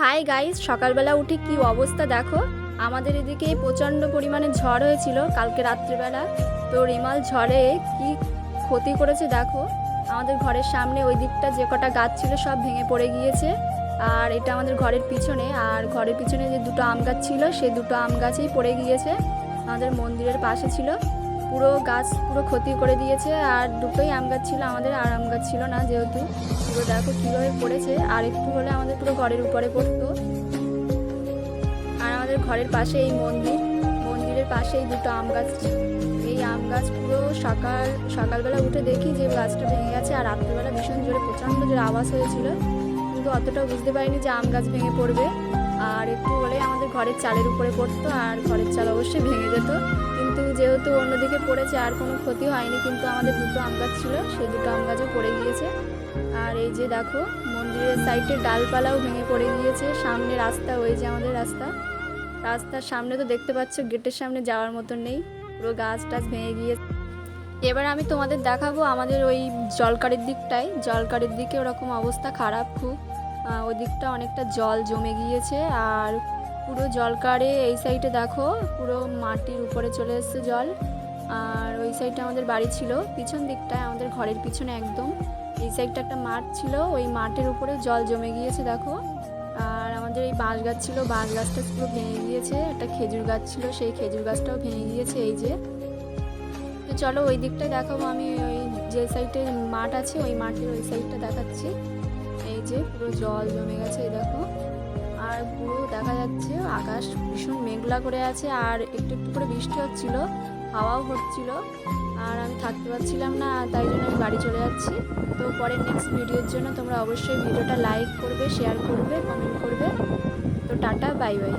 Hi guys, সকালবেলা উঠে কি অবস্থা দেখো? আমাদের এদিকে প্রচণ্ড পরিমাণে ঝড় হয়েছিল কালকে রাত্রিবেলা। তো রিমাল ঝড়ে কি ক্ষতি করেছে দেখো? আমাদের ঘরের সামনে ওই দিকটা যে কটা গাছ ছিল সব ভেঙে পড়ে গিয়েছে। আর এটা আমাদের ঘরের পিছনে, আর ঘরের পিছনে যে দুটো আম গাছ ছিল সেই দুটো আম গাছেই পড়ে গিয়েছে। আমাদের মন্দিরের পাশে ছিল। পুরো গাছ পুরো ক্ষতি করে দিয়েছে আর দুটোই আম গাছ ছিল, আমাদের আর আম গাছ ছিল না যেহেতু। পুরো দেখো কীভাবে পড়েছে, আর একটু হলে আমাদের পুরো ঘরের উপরে পড়তো। আর আমাদের ঘরের পাশে এই মন্দির, মন্দিরের পাশে এই দুটো আম গাছ এই আম গাছ পুরো সকাল, সকালবেলা উঠে দেখি যে গাছটা ভেঙে গেছে আর রাত্রিবেলা ভীষণ জোরে প্রচণ্ড জোরে আওয়াজ হয়েছিল। কিন্তু অতটা বুঝতে পারিনি যে আম গাছ ভেঙে পড়বে। ঘরের চালের উপরে পড়তো আর ঘরের চাল অবশ্যই ভেঙে যেত। কিন্তু যেহেতু অন্যদিকে পড়েছে, আর কোনো ক্ষতি হয়নি, কিন্তু আমাদের দুটো আম গাছ ছিল, সেই দুটো আম গাছও পড়ে গিয়েছে। আর এই যে দেখো, মন্দিরের সাইডে ডালপালাও ভেঙে পড়ে গিয়েছে, সামনে রাস্তা, ওই যে আমাদের রাস্তা। রাস্তার সামনে তো দেখতে পাচ্ছ, গেটের সামনে যাওয়ার মতন নেই, পুরো গাছ টাছ ভেঙে গিয়েছে। এবার আমি তোমাদের দেখাবো আমাদের ওই জলকারের দিকটায়। জলকারের দিকে ওরকম অবস্থা খারাপ খুব। ওই দিকটা অনেকটা জল জমে গিয়েছে, আর পুরো জলকারে এই সাইডে দেখো, পুরো মাটির উপরে চলে এসছে জল। আর ওই সাইডটা আমাদের বাড়ি ছিল, পিছন দিকটায় আমাদের ঘরের পিছনে একদম। এই সাইডটা একটা মাঠ ছিল, ওই মাঠের উপরে জল জমে গিয়েছে, দেখো। আর আমাদের এই বাঁশ গাছ ছিল বাঁশ গাছটা পুরো ভেঙে গিয়েছে, একটা খেজুর গাছ ছিল, সেই খেজুর গাছটাও ভেঙে গিয়েছে, এই যে। তো চলো ওই দিকটায় দেখাবো, আমি ওই যে সাইডে মাঠ আছে, ওই মাঠের ওই সাইডটা দেখাচ্ছি। যে পুরো জল জমে গেছে দেখো। আর পুরো দেখা যাচ্ছে আকাশ ভীষণ মেঘলা করে আছে, আর একটু একটু করে বৃষ্টি হচ্ছিল, হাওয়াও হচ্ছিল, আর আমি থাকতে পারছিলাম না, তাই জন্য আমি বাড়ি চলে যাচ্ছি। তো পরের নেক্সট ভিডিওর জন্য তোমরা অবশ্যই ভিডিওটা লাইক করবে শেয়ার করবে কমেন্ট করবে। তো টাটা বাই বাই